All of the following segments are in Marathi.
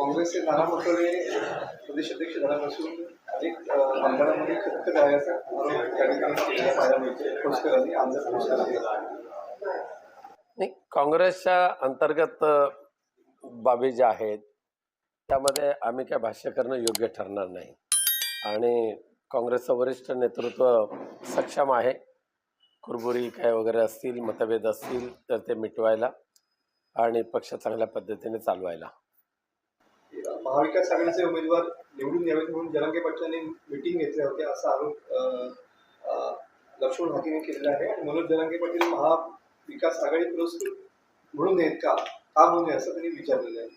काँग्रेसचे नाना पटोले प्रदेश अध्यक्ष झाल्यापासून अनेक आमदारांमध्ये खतखत आहे असा त्या ठिकाणी पाहायला मिळते. खोतकरांनी आमदार पुरस्कार काँग्रेसच्या अंतर्गत बाबी ज्या आहेत त्यामध्ये आम्ही काय भाष्य करणं योग्य ठरणार नाही. आणि काँग्रेसचं वरिष्ठ नेतृत्व सक्षम आहे. कुरबुरी काय वगैरे असतील मतभेद असतील तर ते मिटवायला आणि पक्ष चांगल्या पद्धतीने चालवायला. महाविकास आघाडीचे उमेदवार निवडून यावेत म्हणून जलंगे पाटलांनी मिटिंग घेतल्या होत्या असा आरोप लक्ष्मण हातीने केलेला आहे. आणि मनोज जलंगे पाटील महाविकास आघाडी पुरस्कृत म्हणून आहेत का? का म्हणून असं त्यांनी विचारलेलं आहे.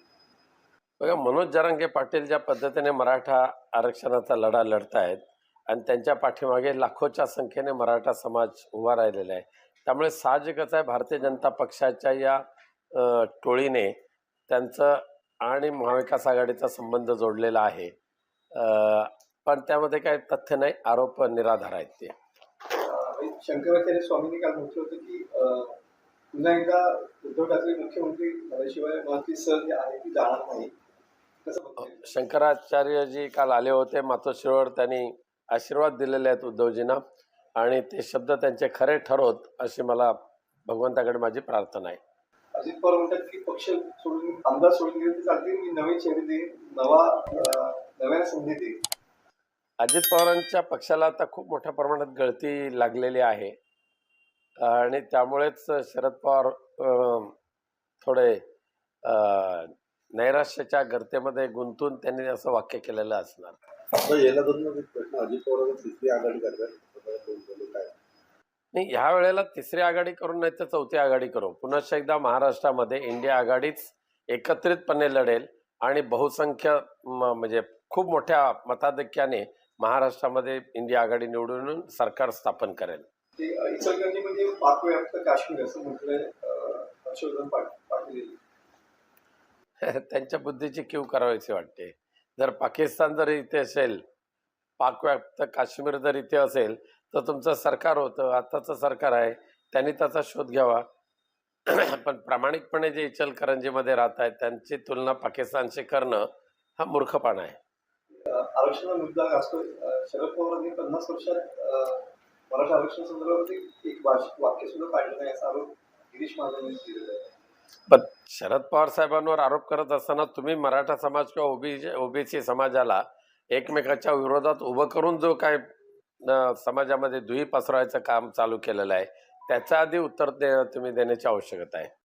बघा मनोज जरांगे पाटील ज्या पद्धतीने मराठा आरक्षणाचा लढा लढत आहेत आणि त्यांच्या पाठीमागे लाखोच्या संख्येने मराठा समाज उभा राहिलेला आहे. त्यामुळे साहजिकच आहे भारतीय जनता पक्षाच्या या टोळीने त्यांचं आणि महाविकास आघाडीचा संबंध जोडलेला आहे. पण त्यामध्ये काही तथ्य नाही आरोप निराधार आहेत ते. शंकराचार्य स्वामींनी काल म्हटलं होतं की पुन्हा एकदा उद्धव ठाकरे मुख्यमंत्री झाल्याशिवाय माझी सर जी आहे ती जाणार नाही कसं बघताय? शंकराचार्यजी काल आले होते मातोश्रीवर त्यांनी आशीर्वाद दिलेले आहेत उद्धवजींना आणि ते शब्द त्यांचे खरे ठरोत अशी मला भगवंताकडे माझी प्रार्थना आहे. अजित पवार म्हणतात की पक्ष सोडून आमदार सोडून गेले तर चालतील. मी नवे चेहरे देईन नवा नव्याने संधी देईन. अजित पवारांच्या पक्षाला आता खूप मोठ्या प्रमाणात गळती लागलेली आहे. आणि त्यामुळेच शरद पवार थोडे अं, नैराश्याच्या गर्तेमध्ये गुंतून त्यांनी असं वाक्य केलेलं असणार. याला एक प्रश्न अजित पवारांना तिसरी आघाडी करतात. दोन दोन काय? नाही ह्या वेळेला तिसरी आघाडी करून नाही तर चौथी आघाडी करू. पुनश्च एकदा महाराष्ट्रामध्ये इंडिया आघाडीच एकत्रितपणे लढेल आणि बहुसंख्य म्हणजे खूप मोठ्या मताधिक्याने महाराष्ट्रामध्ये इंडिया आघाडी निवडून सरकार स्थापन करेल. त्यांच्या बुद्धीची कीव करावीची वाटते. जर पाकिस्तान जर इथे असेल पाकव्याप्त काश्मीर जर इथे असेल तर तुमचं सरकार होतं आताचं सरकार आहे त्यांनी त्याचा शोध घ्यावा. पण प्रामाणिकपणे जे इचलकरंजीमध्ये राहत आहेत त्यांची तुलना पाकिस्तानशी करणं हा मूर्खपणा आहे. आरक्षणाचा मुद्दा गाजतोय अं, शरद पवारांनी पन्नास वर्षात मराठा आरक्षण संदर्भात एक वाक्य सुद्धा काढलं नाही असा आरोप गिरीश महाजन पण शरद पवार साहेबांवर आरोप करत असताना तुम्ही मराठा समाज किंवा ओबी ओबीसी समाजाला एकमेकाच्या विरोधात उभं करून जो काय समाजामध्ये दुही पसरवायचं काम चालू केलेलं आहे. त्याच्या आधी उत्तर दे तुम्ही देण्याची आवश्यकता आहे.